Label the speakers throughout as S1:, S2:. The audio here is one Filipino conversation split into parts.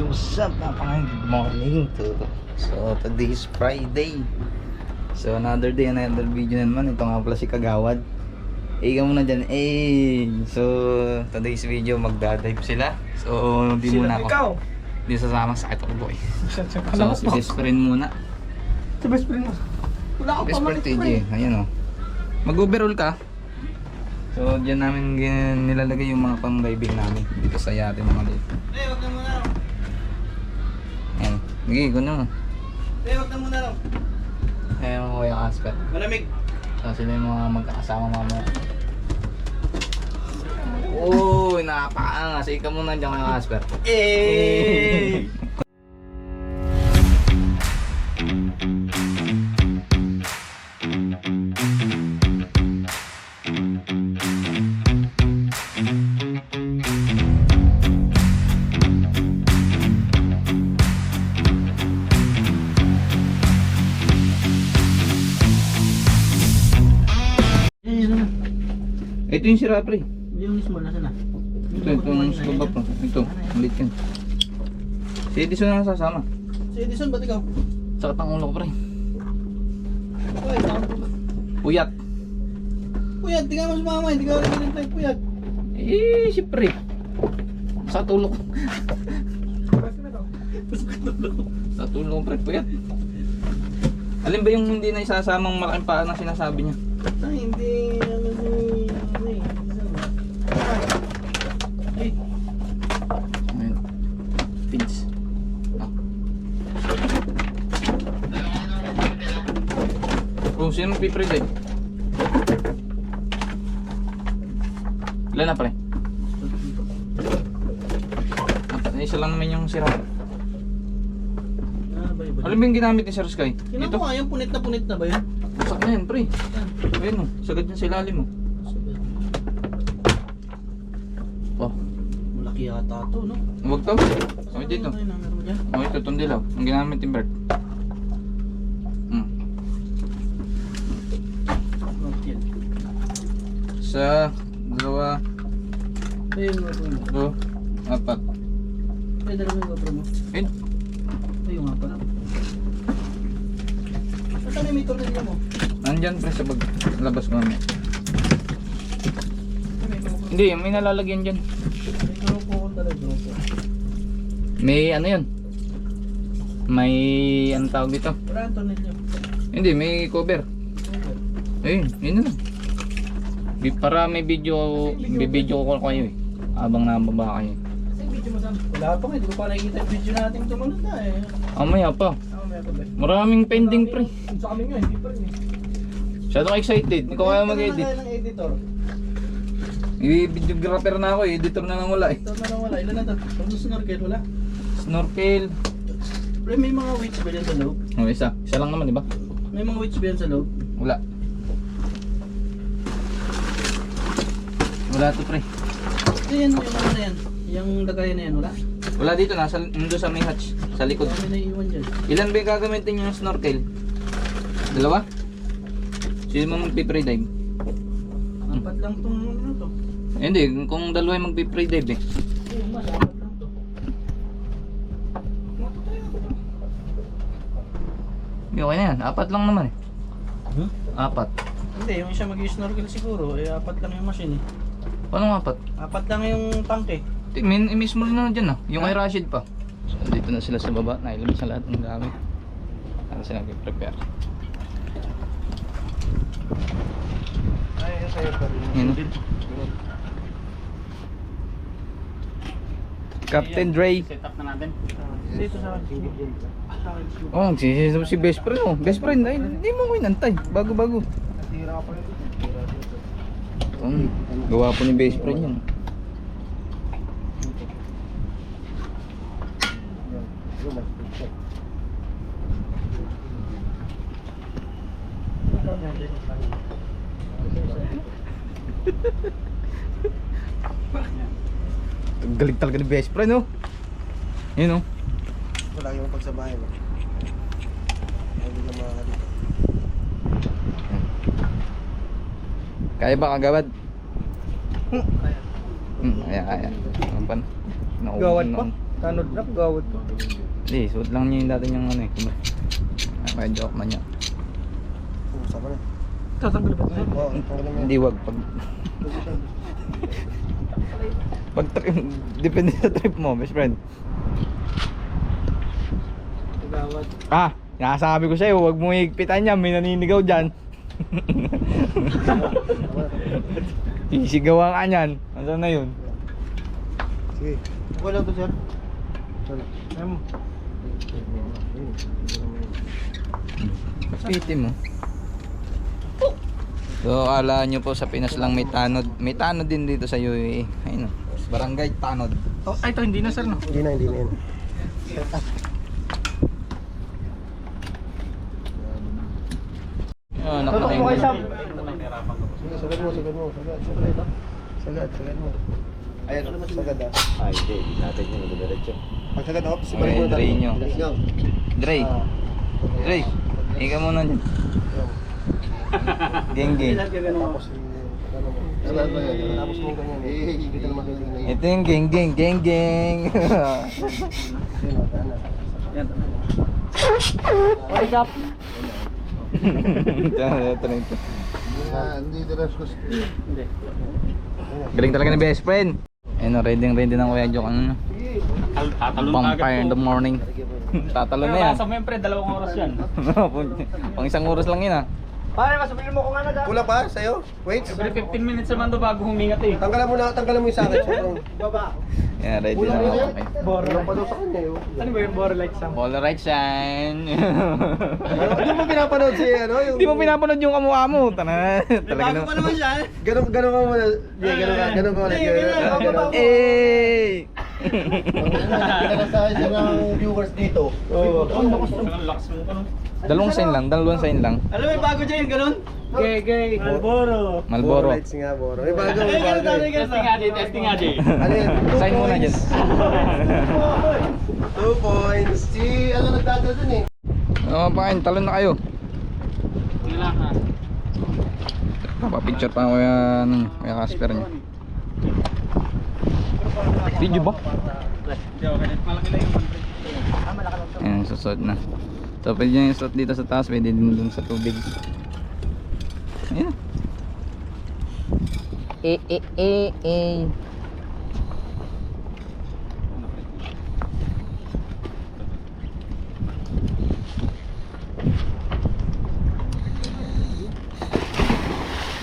S1: So what's up mga pangay? Good morning to. So today is Friday. So another day, another video na naman. Ito nga pala si Kagawad. Eh ka muna dyan. Eh So today's video magdadive sila. So hindi muna ako.
S2: Ikaw!
S1: Hindi sasama sa ito boy. So si best friend muna.
S2: Sa best friend mo. Wala ka
S1: Best
S2: pa
S1: friend TJ Ayan o Mag-overall ka. So dyan namin nilalagay yung mga pang diving namin Dito sa yate ng maliit
S2: Eh, wag na muna lang.
S1: Ayan Sige, ikaw na
S2: Eh, wag na muna lang.
S1: Ayan mo yung asper
S2: Malamig.
S1: So sila yung mga magkakasama mamaya. Uy, napakaangas. Ikaw muna dyan kayo, Asper.
S2: Eh!
S1: Ito yung sira, pre.
S2: Yung mismo, nasa na?
S1: Ito, ito yung scuba pa. Ito, malit yan. Si Edison na sasama.
S2: Si Edison, ba't ikaw?
S1: Sakit ang ulo ko, pre.
S2: Po ba?
S1: Puyat.
S2: Puyat, di ka mas mama, hindi ka rin tayo puyat.
S1: Eh, si pre. Sa tulo ko. Sa tulo ko, pre. Puyat. Alin ba yung hindi na isasamang malaking paa na sinasabi niya?
S2: Ay, hindi, ano ano eh, Edison ba? Ay,
S1: Ayun. Pins. Ah. Oh, sino magpipre-dive? Ilan na? Apat na isa lang naman yung sira. Alam mo yung ginamit ni Sir Sky? Ito.
S2: ko nga, yung punit na punit na ba yun?
S1: Sak na yan pre. Ayun o, sagad niya sa ilalim mo. Oh,
S2: Malaki yata to, no?
S1: huwag to. Oh, dito.
S2: Ano yung number mo dyan?
S1: Oh, ito, itong dilaw. Ang ginamit ni Bert. Isa, dalawa,
S2: Ayun, GoPro mo.
S1: tatlo, apat.
S2: Ay, dala mo yung GoPro mo.
S1: Ayun.
S2: Ayun nga pala. Saan yung may tornilyo mo?
S1: Nandyan pre sa bag. Labas ko mamaya.
S2: Ay, may GoPro.
S1: Hindi, may nalalagyan dyan.
S2: May GoPro ko talaga, GoPro.
S1: May ano yun? May ano tawag dito?
S2: Wala ang tornilyo.
S1: Hindi, may cover.
S2: Cover.
S1: Ayun, yun na lang. Bi- Para may video, bibideo ko kayo eh. Habang nababa kayo.
S2: Video? Wala pa nga, hindi ko pa nakikita yung video natin tumunod na eh.
S1: Mamaya pa.
S2: Ah, may ba?
S1: Maraming pending pre.
S2: Sa amin nga, hindi pa rin eh.
S1: Masyadong excited. Hindi ko kaya mag-edit.
S2: lang ng editor.
S1: I-videographer na ako eh. Editor na lang wala eh.
S2: Ito na lang wala. Ilan na to? Pag snorkel, wala.
S1: Snorkel.
S2: Pre, may mga weights ba yan sa loob?
S1: Oh, isa. Isa lang naman, di ba?
S2: May mga weights ba yan sa loob?
S1: Wala. Wala to pre.
S2: Ito yan, yung ano na yan. Yung lagayan na yan, wala.
S1: Wala dito, nasa nando sa may hatch, sa likod.
S2: Ito, may naiiwan dyan.
S1: Ilan ba yung gagamitin yung snorkel? Dalawa? Sino mo magpi-free dive?
S2: Apat lang tong ano to.
S1: Eh, hindi, kung dalawa yung magpi-free dive eh.
S2: Yung mas, apat lang to.
S1: Hindi, okay na yan. Apat lang naman eh.
S2: Hmm?
S1: Apat.
S2: Hindi, yung isa mag-snorkel siguro, eh apat lang yung machine eh.
S1: Paano apat?
S2: Apat lang yung tank eh.
S1: Min, mismo na dyan ah. Yung kay Rashid pa. So, dito na sila sa baba. Nailabas sa lahat ng gamit. Para sila prepare
S2: Ay, yung sa'yo pa rin.
S1: Yun. Captain Dre.
S2: Set up na natin. Dito sa.
S1: Oh, nagsisisi si best friend oh. Best friend, ay, hindi mo ko inantay. Bago-bago.
S2: Nasira pa rin.
S1: Um, gawa po ni best friend yan. Galing talaga ni best friend oh. Yun oh.
S2: Wala yung pagsabayan mo. Hindi na mga
S1: Kaya ba kagawad?
S2: Kaya.
S1: Hmm, kaya kaya. Ano pa? Naubos
S2: Gawad pa?
S3: Tanod na, gawad to.
S1: Hindi, suot lang niya yung dati niyang ano eh. Kumbaga. Ah, Kaya joke man niya.
S3: Sama na.
S2: Tatanggal ba.
S1: Hindi wag pag pag trip, depende sa trip mo, best friend.
S2: Gawad.
S1: Ah, nasabi ko sa'yo, huwag mo higpitan yan, may naninigaw dyan. Isigawan ka niyan. Ano na yun?
S3: Sige. Okay lang to, sir. Sorry.
S2: Em,
S1: Piti mo. So, ala nyo po sa Pinas lang may tanod. May tanod din dito sa UAE. Ayun o. Barangay Tanod.
S2: oh, ay, ito hindi na sir no.
S3: Hindi na, hindi na yan.
S1: Yun, nakatay mo.
S3: Sige, sagad mo, sagad mo. Sagad, sagad. Sagad, sagad mo. Ayan, sagad ah.
S4: Ay, hindi. Hindi natin yung nagdiretso.
S3: Pag sagad, oh, si
S1: Okay, Dre nyo.
S3: Let's go.
S1: Dre. Dre. Ika muna dyan. Geng geng.
S3: Tapos, eh, ano mo.
S4: Ano yan?
S3: Tapos mo ganyan. Eh, hindi ka naman ganyan.
S1: Ito yung geng geng geng geng.
S3: Yun, oh, tama.
S2: Wake up.
S1: Ito ito na.
S4: Ah, Hindi ko.
S1: Galing talaga ni best friend. Ayun ready ready ng Kuya Jok. Ano?
S2: Tatalon
S1: Vampire in the morning. Tatalo na yan.
S2: Sa mo yan pre, dalawang oras yan.
S1: Pang isang oras lang yun ah.
S2: Pare, masabili mo kung ano da.
S3: Kulang pa sa'yo? Wait.
S2: Every 15 minutes naman to bago humingat eh.
S3: Tanggalan mo na, tanggalan mo yung sa. Sobrang.
S2: Baba.
S1: Yan, ready na
S3: na
S1: ako.
S3: Kulang pa daw sa kanya yun.
S2: Ano ba yung bore light sam?
S1: Sign.
S3: Ano, Hindi mo pinapanood si ano? Yung...
S1: Hindi mo pinapanood yung kamukha mo. Tana, talaga
S2: Bago pa naman siya.
S3: Ganun, ganun ka muna. Yeah, ganun ka, ganun ka ulit.
S2: Hindi, ganun,
S3: Ganun,
S2: ganun.
S3: ganun.
S1: Eh!
S4: Pinalasahan siya ng viewers dito.
S3: Oo.
S2: Ang lakas mo ka no?
S1: Dalawang sign lang, dalawang sign lang.
S2: Alam mo bago dyan yung ganun? Gay, gay. Malboro.
S1: Malboro.
S3: Boro lights nga, Boro. May bago,
S2: Ay,
S3: may bago.
S2: testing nga dyan, testing nga.
S3: Ano yan? Two
S1: Sign muna dyan.
S3: points. Two points.
S4: Si ano nagdadala dun eh.
S1: Oo, pakain, talon na kayo.
S2: Wala ka.
S1: Papapicture pa ako yan, kaya Casper niya. Video ba? Ayan, susod na. So, pwede nyo yung slot dito sa taas, pwede din dun sa tubig. Ayan. Eh, eh, eh, eh.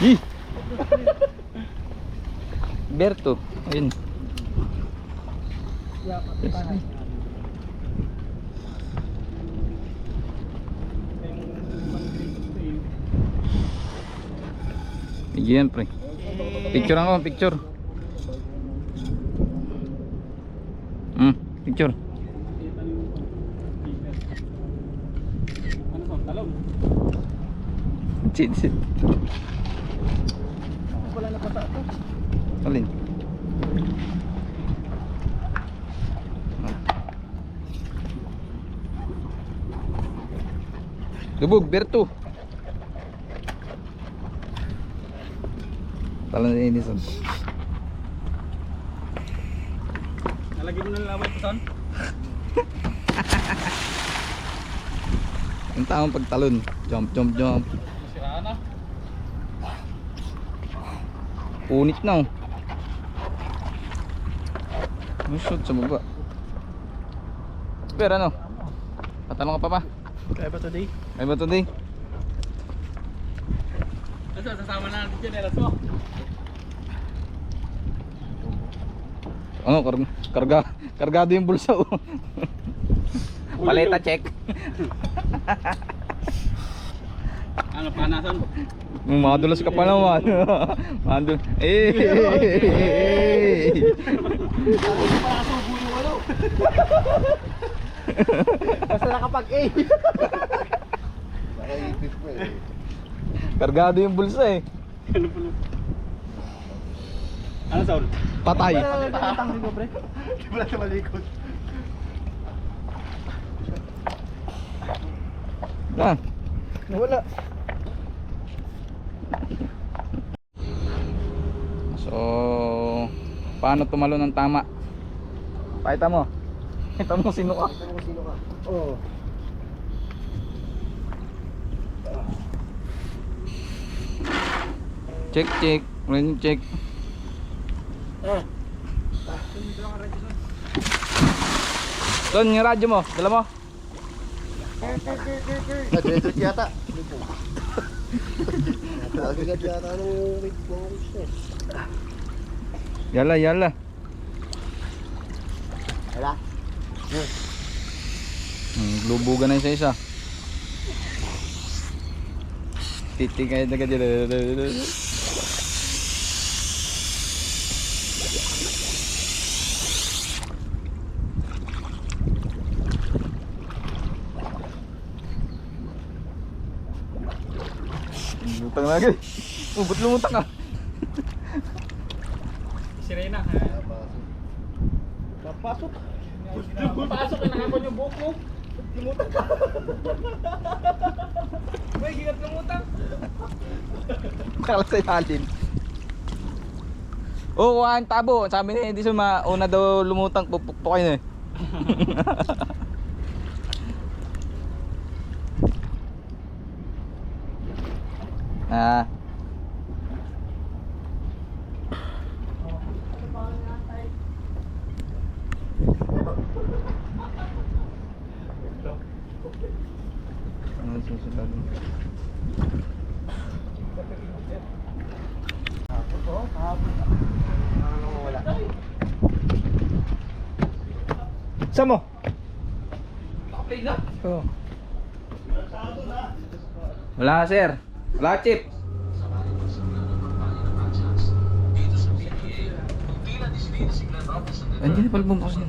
S1: Ih! Berto, ayun. Video yan, pre. Picture ako, picture. Hmm, picture.
S2: Ano to? Talong.
S1: Chit, chit.
S2: Wala na pata to.
S1: Alin? Lubog, Berto. Talon sa Edison.
S2: Nalagyan mo ng laway po son?
S1: Ang taong pagtalon. Jump, jump, jump.
S2: Siraan na.
S1: Punit na oh. Lusot sa baba. Pero ano? Patanong ka pa pa?
S2: Kaya ba today?
S1: Ay ba today?
S2: Ito, sasama na natin dyan. Elas mo.
S1: Ano, kar karga kargado yung bulsa oh. Paleta check.
S2: Ano, panasan?
S1: Madulas ka pa naman. Madul. Eh.
S2: Basta
S4: mo eh.
S1: Kargado yung bulsa eh.
S2: Ano po? Ano Saul?
S1: Patay.
S2: Tatangin ko, pre.
S3: Wala na malikot.
S1: Ah.
S3: Wala.
S1: So, paano tumalo ng tama? Pakita mo. Kita mo sino ka.
S3: Ano kung sino ka? Oo.
S1: Check, check. Ring check.
S3: Ah.
S1: Don, yung radyo mo. Dala mo.
S4: Diretso yata.
S3: Agad yata nung wait mo.
S1: Yala, yala.
S3: Wala.
S1: Hmm, lubugan na isa isa. Titi kayo na ganyan. Lumutang lagi. Oh, ba't lumutang ka?
S2: Sirena.
S3: Napasok.
S2: Pasok ka nakapon yung buhok mo. Lumutang ka. May gigat lumutang.
S1: Kala sa ilalim. Oo, oh, kuhaan tabo. Sabi niya, hindi suma, una daw lumutang, pupukpukin eh. ah. Saan mo?
S2: Nakapay na.
S1: Oo. Wala sir. Wala chip. Andiyan na pala bumukos niya.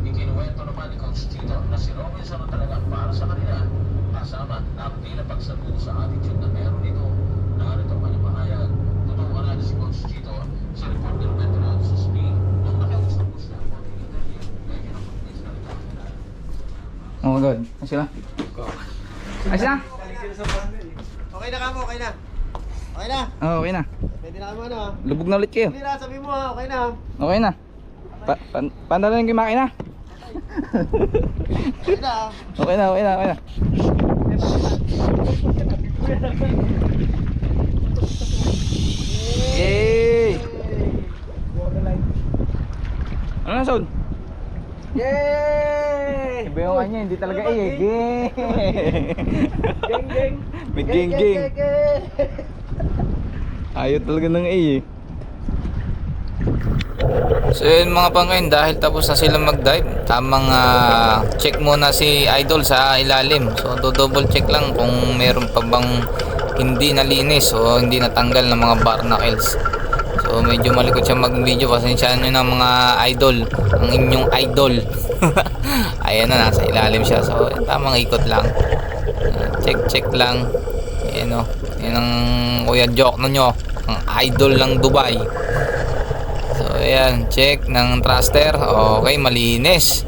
S5: Ikinuwento naman ni Coach Tito na si Robinson ang talagang para sa kanila. Kasama ang tila pagsagot sa attitude na meron ito. Narito ang kanyang pahayag. Totoo nga na si Coach Tito sa reporter Metro sa speed. Nung nakiusap siya, interview, may kinapag-miss na ito.
S1: Oh my god. Sila? Ayos na?
S3: Okay na ka mo, okay na. Okay na.
S1: Oo, okay na.
S3: Pwede na kamo ano.
S1: Lubog na ulit kayo.
S3: Hindi na, sabi mo ha, okay na.
S1: Okay na. Pa pan pandalan yung makina.
S3: Okay na.
S1: Okay na, okay na, okay na. Yay! Ano na sound?
S3: Yay!
S1: Iba yung kanya, hindi talaga eh. Yay!
S3: Geng, geng.
S1: May ging ging. Ayaw talaga ng eh. So yun mga pangkain, dahil tapos na sila mag-dive, tamang ah, check muna si Idol sa ilalim. So do-double check lang kung meron pa bang hindi nalinis o hindi natanggal ng mga barnacles. So medyo malikot siya mag-video, pasensyaan nyo na mga idol, ang inyong idol. Ayan na, nasa ilalim siya. So tamang ikot lang. Check check lang. Ayan o, yan ang kuya joke na nyo, ang idol ng Dubai. So ayan, check ng thruster. Okay, malinis.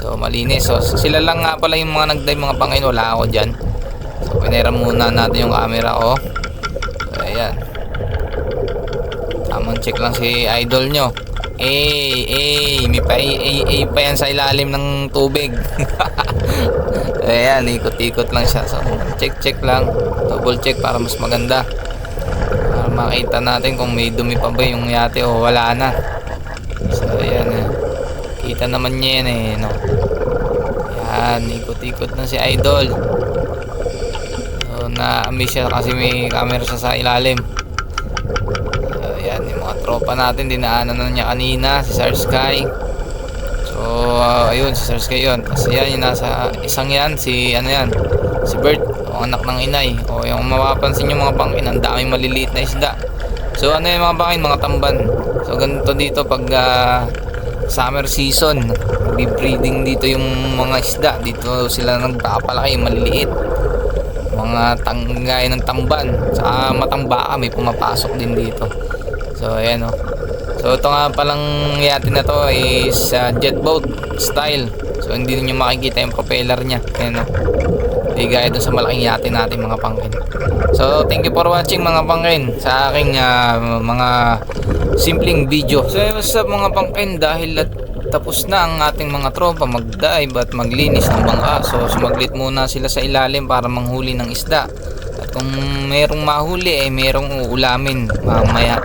S1: So malinis. So sila lang nga pala yung mga nagdive mga pangin. Wala ako dyan. So pinera muna natin yung camera ko. So ayan. Tamang check lang si idol nyo. Eh, eh, may pa, eh, eh, eh, pa yan sa ilalim ng tubig. ayan, ikot-ikot lang siya. So check, check lang. Double check para mas maganda para makita natin kung may dumi pa ba yung yate o wala na so ayan eh. kita naman niya yan eh no? yan ikot-ikot na si idol so na-amaze siya kasi may camera siya sa ilalim so ayan yung mga tropa natin dinaanan na niya kanina si Sir Sky. So ah, ayun si Sir Sky yun. Kasi yan yung nasa isang yan si ano yan si Bert o anak ng inay. O yung mapapansin nyo mga pangkin ang daming maliliit na isda. So ano yung mga pangkin mga tamban. So ganito dito pag ah, summer season breeding dito yung mga isda. Dito sila nagpapalaki maliliit. Mga tanggay ng tamban. Sa matambaka may pumapasok din dito so ayan o so ito nga palang yate na to is ah, jet boat style so hindi niyo makikita yung propeller niya ayan o Di gaya dun sa malaking yate natin mga pangkin. So, thank you for watching mga pangkin sa aking ah, mga simpleng video. So, what's up mga pangkin? Dahil at tapos na ang ating mga tropa mag-dive at maglinis ng bangka. So sumaglit muna sila sa ilalim para manghuli ng isda. At kung merong mahuli eh merong uulamin mamaya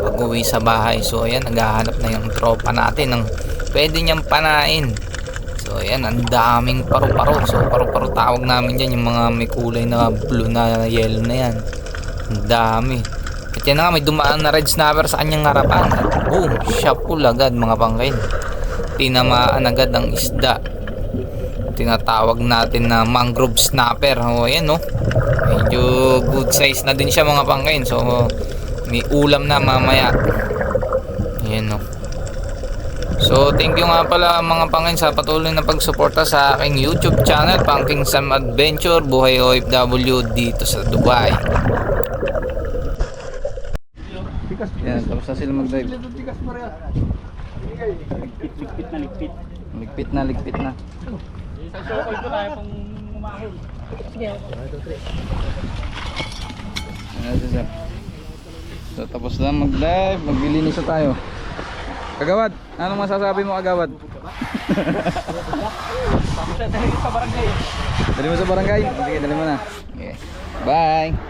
S1: pag uwi sa bahay. So ayan naghahanap na yung tropa natin ng pwede niyang panain. So ayan ang daming paru-paro. So paru-paro tawag namin dyan yung mga may kulay na blue na yellow na yan. Ang dami. At yan na nga, may dumaan na red snapper sa kanyang harapan. At boom, shapul agad mga pangkain. Tinamaan agad ang isda. Tinatawag natin na mangrove snapper. O ayan no. Medyo good size na din siya mga pangkain. So may ulam na mamaya. Ayan no. So thank you nga pala mga pangkain sa patuloy na pagsuporta sa aking YouTube channel Pangking Sam Adventure Buhay OFW dito sa Dubai. Yan, tapos na sila mag-dive.
S2: Ligpit na ligpit.
S1: Ligpit na, ligpit na.
S2: Isang sokol ko tayo pang umahon.
S1: Ano siya, sir? So tapos na mag-dive, maglilinis na tayo. Kagawad, anong masasabi mo kagawad?
S2: Na tayo sa barangay.
S1: Dali mo sa barangay? Sige, dali mo na. Okay. Bye!